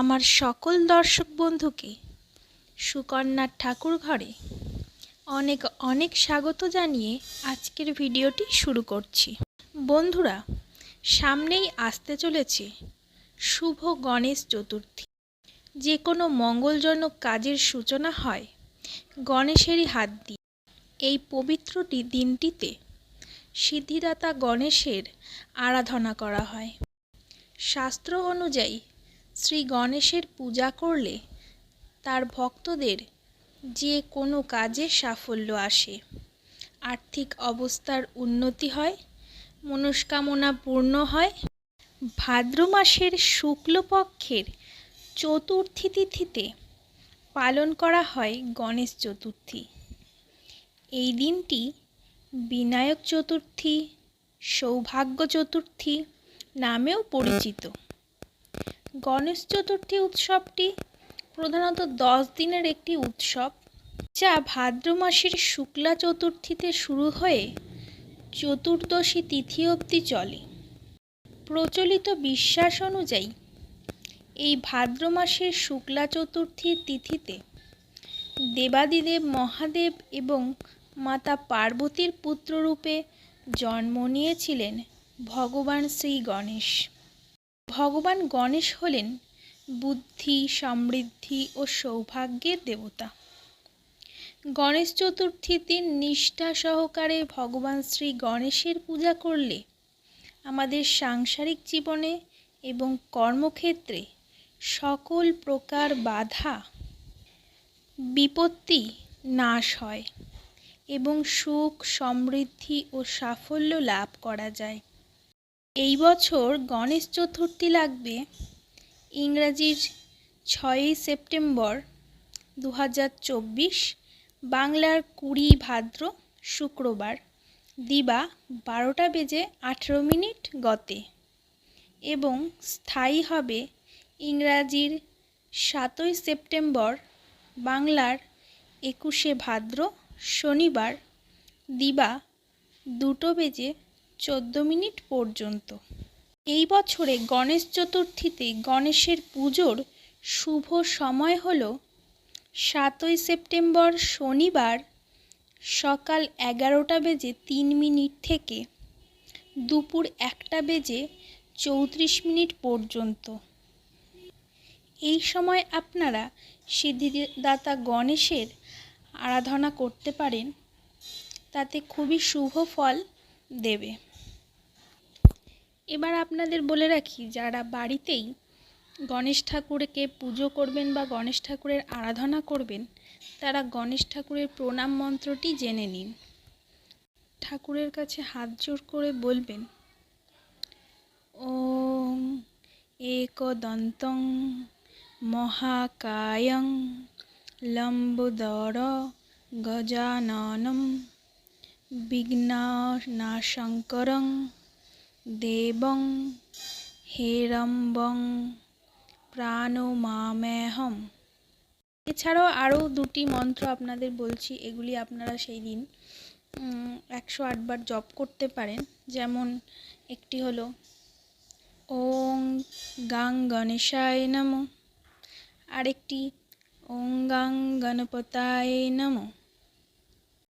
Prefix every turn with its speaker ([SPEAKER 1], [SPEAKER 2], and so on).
[SPEAKER 1] আমার সকল দর্শক বন্ধুকে সুকন্যার ঠাকুর ঘরে অনেক অনেক স্বাগত জানিয়ে আজকের ভিডিওটি শুরু করছি। বন্ধুরা, সামনেই আসতে চলেছে শুভ গণেশ চতুর্থী। যে কোনো মঙ্গলজনক কাজের সূচনা হয় গণেশেরই হাত দিয়ে। এই পবিত্রটি দিনটিতে সিদ্ধিদাতা গণেশের আরাধনা করা হয়। শাস্ত্র অনুযায়ী শ্রী গণেশের পূজা করলে তার ভক্তদের যে কোনো কাজে সাফল্য আসে। আর্থিক অবস্থার উন্নতি হয়, মনস্কামনা পূর্ণ হয়। ভাদ্র মাসের শুক্লপক্ষের চতুর্থী তিথিতে পালন করা হয় গণেশ চতুর্থী। এই দিনটি বিনায়ক চতুর্থী, সৌভাগ্য চতুর্থী নামেও পরিচিত। গণেশ চতুর্থী উৎসবটি প্রধানত দশ দিনের একটি উৎসব যা ভাদ্র মাসের শুক্লা চতুর্থীতে শুরু হয়ে চতুর্দশী তিথি অবধি চলে। প্রচলিত বিশ্বাস অনুযায়ী এই ভাদ্র মাসের শুক্লা চতুর্থীর তিথিতে দেবাদিদেব মহাদেব এবং মাতা পার্বতীর পুত্ররূপে জন্ম নিয়েছিলেন ভগবান শ্রী গণেশ। ভগবান গণেশ হলেন বুদ্ধি, সমৃদ্ধি ও সৌভাগ্যের দেবতা। গণেশ চতুর্থীর দিন নিষ্ঠা সহকারে ভগবান শ্রী গণেশের পূজা করলে আমাদের সাংসারিক জীবনে এবং কর্মক্ষেত্রে সকল প্রকার বাধা, বিপত্তি নাশ হয় এবং সুখ, সমৃদ্ধি ও সাফল্য লাভ করা যায়। এই বছর গণেশ চতুর্থী লাগবে ইংরাজির ছয়ই সেপ্টেম্বর দু হাজার চব্বিশ, বাংলার কুড়ি ভাদ্র শুক্রবার, দিবা বারোটা বেজে আঠেরো মিনিট গতে এবং স্থায়ী হবে ইংরাজির সাতই সেপ্টেম্বর, বাংলার একুশে ভাদ্র শনিবার, দিবা দুটো বেজে চোদ্দ মিনিট পর্যন্ত। এই বছরে গণেশ চতুর্থীতে গণেশের পুজোর শুভ সময় হল সাতই সেপ্টেম্বর শনিবার সকাল এগারোটা বেজে তিন মিনিট থেকে দুপুর একটা বেজে চৌত্রিশ মিনিট পর্যন্ত। এই সময় আপনারা সিদ্ধিদাতা গণেশের আরাধনা করতে পারেন। তাতে খুবই শুভ ফল দেবে। এবার আপনাদের বলে রাখি, যারা বাড়িতেই গণেশ ঠাকুরকে পুজো করবেন বা গণেশ ঠাকুরের আরাধনা করবেন, তারা গণেশ ঠাকুরের প্রণাম মন্ত্রটি জেনে নিন। ঠাকুরের কাছে হাত জোর করে বলবেন, ওম একদন্তং মহাকায়ং লম্বোদর গজাননম বিঘ্ননাশঙ্করং দেবং হেরম্বং প্রাণমামেহম এছাড়াও আরও দুটি মন্ত্র আপনাদের বলছি, এগুলি আপনারা সেই দিন একশো আটবার জপ করতে পারেন। যেমন একটি হলো, ওং গাং গণেশায় নম। আরেকটি, ওং গাং গণপতায় নমঃ।